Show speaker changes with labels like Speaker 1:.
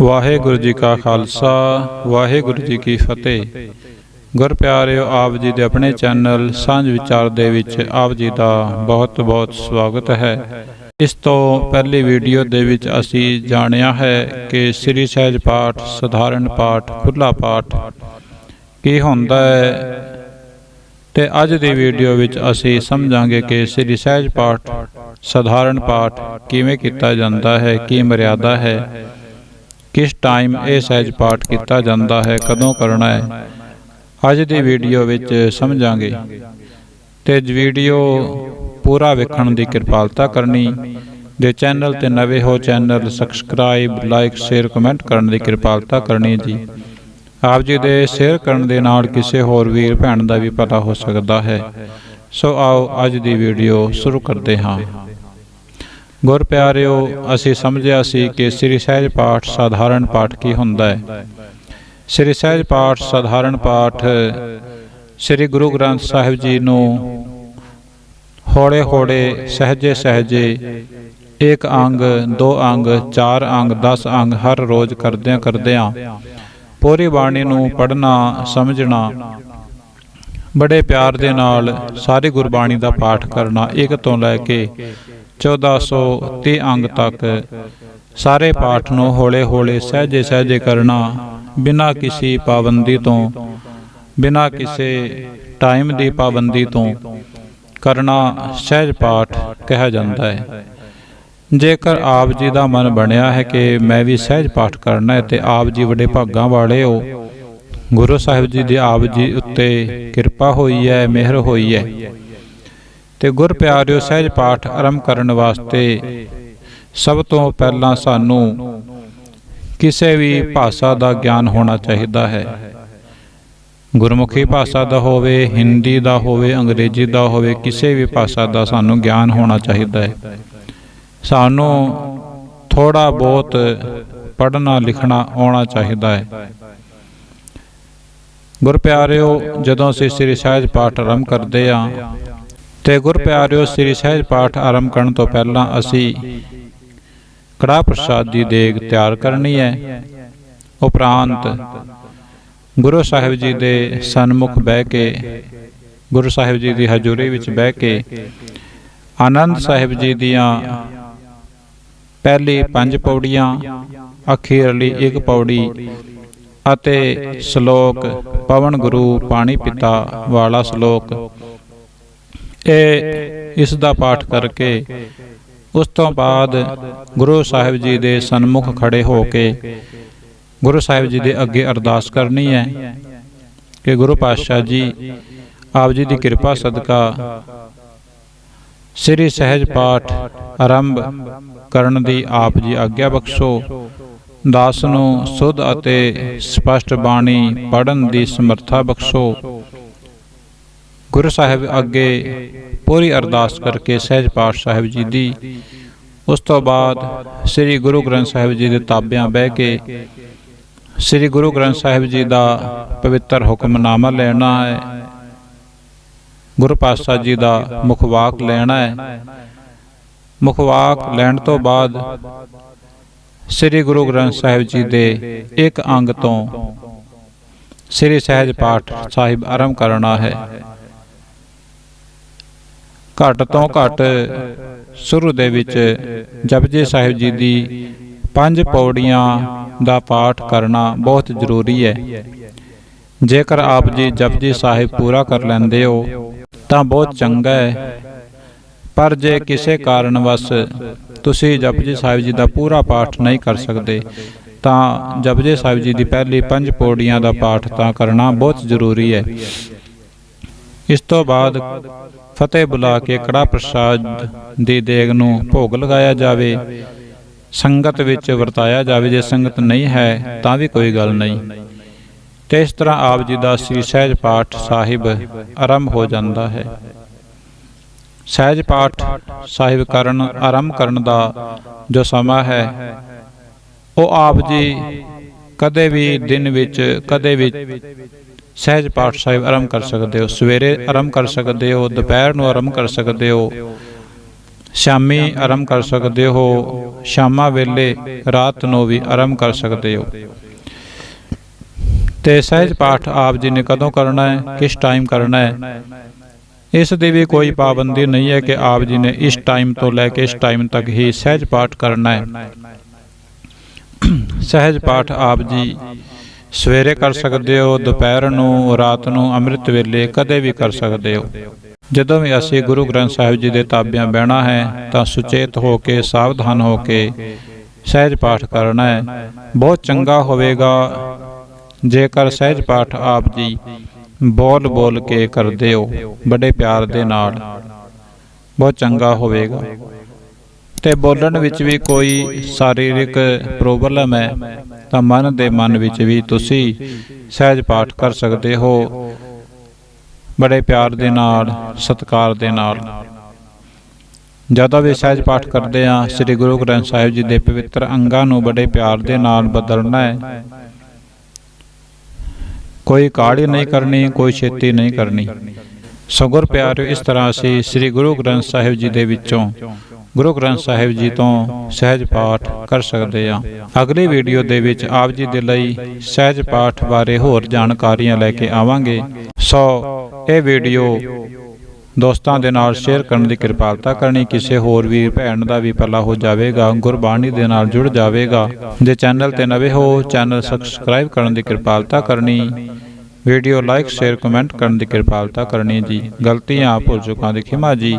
Speaker 1: ਵਾਹਿਗੁਰੂ ਜੀ ਕਾ ਖਾਲਸਾ, ਵਾਹਿਗੁਰੂ ਜੀ ਕੀ ਫਤਿਹ। ਗੁਰ ਪਿਆਰਿਓ, ਆਪ ਜੀ ਦੇ ਆਪਣੇ ਚੈਨਲ ਸਾਂਝ ਵਿਚਾਰ ਦੇ ਵਿੱਚ ਆਪ ਜੀ ਦਾ ਬਹੁਤ ਬਹੁਤ ਸਵਾਗਤ ਹੈ। ਇਸ ਤੋਂ ਪਹਿਲੀ ਵੀਡੀਓ ਦੇ ਵਿੱਚ ਅਸੀਂ ਜਾਣਿਆ ਹੈ ਕਿ ਸ੍ਰੀ ਸਹਿਜ ਪਾਠ, ਸਧਾਰਨ ਪਾਠ ਖੁੱਲਾ ਪਾਠ ਕੀ ਹੁੰਦਾ ਹੈ ਤੇ ਅੱਜ ਦੀ ਵੀਡੀਓ ਵਿੱਚ ਅਸੀਂ ਸਮਝਾਂਗੇ ਕਿ ਸ੍ਰੀ ਸਹਿਜ ਪਾਠ, ਸਧਾਰਨ ਪਾਠ ਕਿਵੇਂ ਕੀਤਾ ਜਾਂਦਾ ਹੈ, ਕੀ ਮਰਿਆਦਾ ਹੈ। ਕਿਸ ਟਾਈਮ ਇਹ ਸਹਿਜ ਪਾਠ ਕੀਤਾ ਜਾਂਦਾ ਹੈ, ਕਦੋਂ ਕਰਨਾ ਹੈ, ਅੱਜ ਦੀ ਵੀਡੀਓ ਵਿੱਚ ਸਮਝਾਂਗੇ। ਤੇ ਵੀਡੀਓ ਪੂਰਾ ਵੇਖਣ ਦੀ ਕਿਰਪਾਲਤਾ ਕਰਨੀ, ਜੇ ਚੈਨਲ ਤੇ ਨਵੇਂ ਹੋ channel subscribe like share comment ਕਰਨ ਦੀ ਕਿਰਪਾਲਤਾ ਕਰਨੀ ਜੀ। ਆਪ ਜੀ ਦੇ ਸ਼ੇਅਰ ਕਰਨ ਦੇ ਨਾਲ ਕਿਸੇ ਹੋਰ ਵੀਰ ਭੈਣ ਦਾ ਵੀ ਪਤਾ ਹੋ ਸਕਦਾ ਹੈ। ਸੋ ਆਓ ਅੱਜ ਦੀ ਵੀਡੀਓ ਸ਼ੁਰੂ ਕਰਦੇ ਹਾਂ। ਗੁਰ ਪਿਆਰਿਓ, ਅਸੀਂ ਸਮਝਿਆ ਸੀ ਕਿ ਸ੍ਰੀ ਸਹਿਜ ਪਾਠ ਸਾਧਾਰਨ ਪਾਠ ਕੀ ਹੁੰਦਾ ਹੈ? ਸ੍ਰੀ ਸਹਿਜ ਪਾਠ ਸਾਧਾਰਨ ਪਾਠ ਸ੍ਰੀ ਗੁਰੂ ਗ੍ਰੰਥ ਸਾਹਿਬ ਜੀ ਨੂੰ ਹੌਲੇ ਹੌਲੇ ਸਹਜੇ ਸਹਜੇ ਇੱਕ ਅੰਗ, ਦੋ ਅੰਗ, ਚਾਰ ਅੰਗ 10 ਅੰਗ ਹਰ ਰੋਜ਼ ਕਰਦਿਆਂ ਕਰਦਿਆਂ ਪੂਰੀ ਬਾਣੀ ਨੂੰ ਪੜ੍ਹਨਾ, ਸਮਝਣਾ, ਬੜੇ ਪਿਆਰ ਦੇ ਨਾਲ ਸਾਰੀ ਗੁਰਬਾਣੀ ਦਾ ਪਾਠ ਕਰਨਾ, ਇੱਕ ਤੋਂ ਲੈ ਕੇ 1430 ਅੰਗ ਤੱਕ ਸਾਰੇ ਪਾਠ ਨੂੰ ਹੌਲੇ ਹੌਲੇ ਸਹਿਜੇ ਸਹਿਜੇ ਕਰਨਾ ਬਿਨਾਂ ਕਿਸੇ ਪਾਬੰਦੀ ਤੋਂ, ਬਿਨਾਂ ਕਿਸੇ ਟਾਈਮ ਦੀ ਪਾਬੰਦੀ ਤੋਂ ਕਰਨਾ ਸਹਿਜ ਪਾਠ ਕਿਹਾ ਜਾਂਦਾ ਹੈ। ਜੇਕਰ ਆਪ ਜੀ ਦਾ ਮਨ ਬਣਿਆ ਹੈ ਕਿ ਮੈਂ ਵੀ ਸਹਿਜ ਪਾਠ ਕਰਨਾ ਹੈ ਤੇ ਆਪ ਜੀ ਵੱਡੇ ਭਾਗਾਂ ਵਾਲੇ ਹੋ, ਗੁਰੂ ਸਾਹਿਬ ਜੀ ਦੀ ਆਪ ਜੀ ਉੱਤੇ ਕਿਰਪਾ ਹੋਈ ਹੈ, ਮਿਹਰ ਹੋਈ ਹੈ ਤੇ ਗੁਰ ਪਿਆਰਿਓ ਸਹਿਜ ਪਾਠ ਆਰੰਭ ਕਰਨ ਵਾਸਤੇ ਸਭ ਤੋਂ ਪਹਿਲਾਂ ਸਾਨੂੰ ਕਿਸੇ ਵੀ ਭਾਸ਼ਾ ਦਾ ਗਿਆਨ ਹੋਣਾ ਚਾਹੀਦਾ ਹੈ। ਗੁਰਮੁਖੀ ਭਾਸ਼ਾ ਦਾ ਹੋਵੇ, ਹਿੰਦੀ ਦਾ ਹੋਵੇ, ਅੰਗਰੇਜ਼ੀ ਦਾ ਹੋਵੇ, ਕਿਸੇ ਵੀ ਭਾਸ਼ਾ ਦਾ ਸਾਨੂੰ ਗਿਆਨ ਹੋਣਾ ਚਾਹੀਦਾ ਹੈ। ਸਾਨੂੰ ਥੋੜਾ ਬਹੁਤ ਪੜ੍ਹਨਾ, ਲਿਖਣਾ ਆਉਣਾ ਚਾਹੀਦਾ ਹੈ। ਗੁਰ ਪਿਆਰਿਓ, ਜਦੋਂ ਅਸੀਂ ਸ੍ਰੀ ਸਹਿਜ ਪਾਠ ਆਰੰਭ ਕਰਦੇ ਆ ਤੇ ਗੁਰ ਪਿਆਰਿਓ, ਸ੍ਰੀ ਸਹਿਜ ਪਾਠ ਆਰੰਭ ਕਰਨ ਤੋਂ ਪਹਿਲਾਂ ਅਸੀਂ ਕੜਾ ਪ੍ਰਸਾਦ ਦੀ ਦੇਗ ਤਿਆਰ ਕਰਨੀ ਹੈ। ਉਪਰੰਤ ਗੁਰੂ ਸਾਹਿਬ ਜੀ ਦੇ ਸਨਮੁਖ ਬਹਿ ਕੇ, ਗੁਰੂ ਸਾਹਿਬ ਜੀ ਦੀ ਹਜ਼ੂਰੀ ਵਿੱਚ ਬਹਿ ਕੇ, ਆਨੰਦ ਸਾਹਿਬ ਜੀ ਦੀਆਂ ਪਹਿਲੀ ਪੰਜ ਪੌੜੀਆਂ ਅਖੀਰਲੀ ਇੱਕ ਪੌੜੀ ਅਤੇ ਸ਼ਲੋਕ ਪਵਨ ਗੁਰੂ ਪਾਣੀ ਪਿਤਾ ਵਾਲਾ ਸ਼ਲੋਕ ਇਹ ਇਸ ਦਾ ਪਾਠ ਕਰਕੇ ਉਸ ਤੋਂ ਬਾਅਦ ਗੁਰੂ ਸਾਹਿਬ ਜੀ ਦੇ ਸਨਮੁਖ ਖੜੇ ਹੋ ਕੇ ਗੁਰੂ ਸਾਹਿਬ ਜੀ ਦੇ ਅੱਗੇ ਅਰਦਾਸ ਕਰਨੀ ਹੈ ਕਿ ਗੁਰੂ ਪਾਤਸ਼ਾਹ ਜੀ, ਆਪ ਜੀ ਦੀ ਕਿਰਪਾ ਸਦਕਾ ਸ੍ਰੀ ਸਹਿਜ ਪਾਠ ਆਰੰਭ ਕਰਨ ਦੀ ਆਪ ਜੀ ਆਗਿਆ ਬਖਸ਼ੋ। ਦਾਸ ਨੂੰ ਸੁਧ ਅਤੇ ਸਪਸ਼ਟ ਬਾਣੀ ਪੜਨ ਦੀ ਸਮਰੱਥਾ ਬਖਸ਼ੋ। ਗੁਰੂ ਸਾਹਿਬ ਅੱਗੇ ਪੂਰੀ ਅਰਦਾਸ ਕਰਕੇ ਸਹਿਜ ਪਾਠ ਸਾਹਿਬ ਜੀ ਦੀ, ਉਸ ਤੋਂ ਬਾਅਦ ਸ੍ਰੀ ਗੁਰੂ ਗ੍ਰੰਥ ਸਾਹਿਬ ਜੀ ਦੇ ਤਾਬਿਆਂ ਬਹਿ ਕੇ ਸ੍ਰੀ ਗੁਰੂ ਗ੍ਰੰਥ ਸਾਹਿਬ ਜੀ ਦਾ ਪਵਿੱਤਰ ਹੁਕਮਨਾਮਾ ਲੈਣਾ ਹੈ, ਗੁਰੂ ਪਾਤਸ਼ਾਹ ਜੀ ਦਾ ਮੁਖਵਾਕ ਲੈਣਾ ਹੈ। ਮੁਖਵਾਕ ਲੈਣ ਤੋਂ ਬਾਅਦ ਸ੍ਰੀ ਗੁਰੂ ਗ੍ਰੰਥ ਸਾਹਿਬ ਜੀ ਦੇ ਇੱਕ ਅੰਗ ਤੋਂ ਸ੍ਰੀ ਸਹਿਜ ਪਾਠ ਸਾਹਿਬ ਆਰੰਭ ਕਰਨਾ ਹੈ। ਘੱਟ ਤੋਂ ਘੱਟ ਸ਼ੁਰੂ ਦੇ ਵਿੱਚ ਜਪਜੀ ਸਾਹਿਬ ਜੀ ਦੀ ਪੰਜ ਪੌੜੀਆਂ ਦਾ ਪਾਠ ਕਰਨਾ ਬਹੁਤ ਜ਼ਰੂਰੀ ਹੈ। ਜੇਕਰ ਆਪ ਜੀ ਜਪਜੀ ਸਾਹਿਬ ਪੂਰਾ ਕਰ ਲੈਂਦੇ ਹੋ ਤਾਂ ਬਹੁਤ ਚੰਗਾ ਹੈ। ਪਰ ਜੇ ਕਿਸੇ ਕਾਰਨ ਵਸ ਤੁਸੀਂ ਜਪਜੀ ਸਾਹਿਬ ਜੀ ਦਾ ਪੂਰਾ ਪਾਠ ਨਹੀਂ ਕਰ ਸਕਦੇ ਤਾਂ ਜਪਜੀ ਸਾਹਿਬ ਜੀ ਦੀ ਪਹਿਲੀ ਪੰਜ ਪੌੜੀਆਂ ਦਾ ਪਾਠ ਤਾਂ ਕਰਨਾ ਬਹੁਤ ਜ਼ਰੂਰੀ ਹੈ। ਇਸ ਤੋਂ ਬਾਅਦ ਫਤਿਹ ਬੁਲਾ ਕੇ ਕੜਾ ਪ੍ਰਸਾਦ ਦੀ ਦੇਗ ਨੂੰ ਭੋਗ ਲਗਾਇਆ ਜਾਵੇ, ਸੰਗਤ ਵਿੱਚ ਵਰਤਾਇਆ ਜਾਵੇ, ਜੇ ਸੰਗਤ ਨਹੀਂ ਹੈ ਤਾਂ ਵੀ ਕੋਈ ਗੱਲ ਨਹੀਂ। ਤੇ ਇਸ ਤਰ੍ਹਾਂ ਆਪ ਜੀ ਦਾ ਸ੍ਰੀ ਸਹਿਜ ਪਾਠ ਸਾਹਿਬ ਆਰੰਭ ਹੋ ਜਾਂਦਾ ਹੈ। ਸਹਿਜ ਪਾਠ ਸਾਹਿਬ ਕਰਨ, ਆਰੰਭ ਕਰਨ ਦਾ ਜੋ ਸਮਾਂ ਹੈ, ਉਹ ਆਪ ਜੀ ਕਦੇ ਵੀ ਦਿਨ ਵਿੱਚ, ਕਦੇ ਵੀ ਸਹਿਜ ਪਾਠ ਸਾਹਿਬ ਆਰੰਭ ਕਰ ਸਕਦੇ ਹੋ। ਸਵੇਰੇ ਆਰੰਭ ਕਰ ਸਕਦੇ ਹੋ, ਦੁਪਹਿਰ ਨੂੰ ਆਰੰਭ ਕਰ ਸਕਦੇ ਹੋ। ਸ਼ਾਮੀ ਆਰੰਭ ਕਰ ਸਕਦੇ ਹੋ। ਸ਼ਾਮਾਂ ਵੇਲੇ ਰਾਤ ਨੂੰ ਵੀ ਆਰੰਭ ਕਰ ਸਕਦੇ ਹੋ। ਤੇ ਸਹਿਜ ਪਾਠ ਆਪ ਜੀ ਨੇ ਕਦੋਂ ਕਰਨਾ ਹੈ? ਕਿਸ ਟਾਈਮ ਕਰਨਾ ਹੈ? ਇਸ ਦੀ ਵੀ ਕੋਈ ਪਾਬੰਦੀ ਨਹੀਂ ਹੈ ਕਿ ਆਪ ਜੀ ਨੇ ਇਸ ਟਾਈਮ ਤੋਂ ਲੈ ਕੇ ਇਸ ਟਾਈਮ ਤੱਕ ਹੀ ਸਹਿਜ ਪਾਠ ਕਰਨਾ ਹੈ। ਸਹਿਜ ਪਾਠ ਆਪ ਜੀ ਸਵੇਰੇ ਕਰ ਸਕਦੇ ਹੋ, ਦੁਪਹਿਰ ਨੂੰ, ਰਾਤ ਨੂੰ, ਅੰਮ੍ਰਿਤ ਵੇਲੇ ਕਦੇ ਵੀ ਕਰ ਸਕਦੇ ਹੋ। ਜਦੋਂ ਵੀ ਅਸੀਂ ਗੁਰੂ ਗ੍ਰੰਥ ਸਾਹਿਬ ਜੀ ਦੇ ਤਾਬਿਆਂ ਬਹਿਣਾ ਹੈ, ਤਾਂ ਸੁਚੇਤ ਹੋ ਕੇ, ਸਾਵਧਾਨ ਹੋ ਕੇ ਸਹਿਜ ਪਾਠ ਕਰਨਾ ਹੈ। ਬਹੁਤ ਚੰਗਾ ਹੋਵੇਗਾ ਜੇਕਰ ਸਹਿਜ ਪਾਠ ਆਪ ਜੀ ਬੋਲ ਬੋਲ ਕੇ ਕਰਦੇ ਹੋ, ਬੜੇ ਪਿਆਰ ਦੇ ਨਾਲ। ਬਹੁਤ ਚੰਗਾ ਹੋਵੇਗਾ। ਤੇ ਬੋਲਣ ਵਿੱਚ ਵੀ ਕੋਈ ਸਰੀਰਕ ਪ੍ਰੋਬਲਮ ਹੈ ਤਾਂ ਮਨ ਦੇ ਮਨ ਵਿੱਚ ਵੀ ਤੁਸੀਂ ਸਹਿਜ ਪਾਠ ਕਰ ਸਕਦੇ ਹੋ। ਬੜੇ ਪਿਆਰ ਦੇ ਨਾਲ, ਸਤਿਕਾਰ ਦੇ ਨਾਲ। ਜਦੋਂ ਵੀ ਸਹਿਜ ਪਾਠ ਕਰਦੇ ਆ ਸ੍ਰੀ ਗੁਰੂ ਗ੍ਰੰਥ ਸਾਹਿਬ ਜੀ ਦੇ ਪਵਿੱਤਰ ਅੰਗਾਂ ਨੂੰ ਬੜੇ ਪਿਆਰ ਦੇ ਨਾਲ ਬਦਲਣਾ ਹੈ। ਕੋਈ ਕਾਹਲੀ ਨਹੀਂ ਕਰਨੀ, ਕੋਈ ਛੇਤੀ ਨਹੀਂ ਕਰਨੀ। ਸਗੁਰ ਪਿਆਰਿਓ, ਇਸ ਤਰ੍ਹਾਂ ਅਸੀਂ ਸ੍ਰੀ ਗੁਰੂ ਗ੍ਰੰਥ ਸਾਹਿਬ ਜੀ ਦੇ ਵਿੱਚੋਂ ਗੁਰੂ ਗ੍ਰੰਥ ਸਾਹਿਬ ਜੀ ਤੋਂ ਸਹਿਜ ਪਾਠ ਕਰ ਸਕਦੇ ਹਾਂ। ਅਗਲੀ ਵੀਡੀਓ ਦੇ ਵਿੱਚ ਆਪ ਜੀ ਦੇ ਲਈ ਸਹਿਜ ਪਾਠ ਬਾਰੇ ਹੋਰ ਜਾਣਕਾਰੀਆਂ ਲੈ ਕੇ ਆਵਾਂਗੇ। ਸੋ, ਇਹ ਵੀਡੀਓ ਦੋਸਤਾਂ ਦੇ ਨਾਲ ਸ਼ੇਅਰ ਕਰਨ ਦੀ ਕਿਰਪਾਲਤਾ ਕਰਨੀ, ਕਿਸੇ ਹੋਰ ਵੀ ਭੈਣ ਦਾ ਵੀ ਭਲਾ ਹੋ ਜਾਵੇਗਾ, ਗੁਰਬਾਣੀ ਦੇ ਨਾਲ ਜੁੜ ਜਾਵੇਗਾ। ਜੇ ਚੈਨਲ ਤੇ ਨਵੇਂ ਹੋ, ਚੈਨਲ ਸਬਸਕ੍ਰਾਈਬ ਕਰਨ ਦੀ ਕਿਰਪਾਲਤਾ ਕਰਨੀ, ਵੀਡੀਓ ਲਾਈਕ, ਸ਼ੇਅਰ, ਕਮੈਂਟ ਕਰਨ ਦੀ ਕਿਰਪਾਲਤਾ ਕਰਨੀ ਜੀ। ਗਲਤੀਆਂ, ਭੁੱਲ ਚੁੱਕਾਂ ਦੀ ਖਿਮਾ ਜੀ।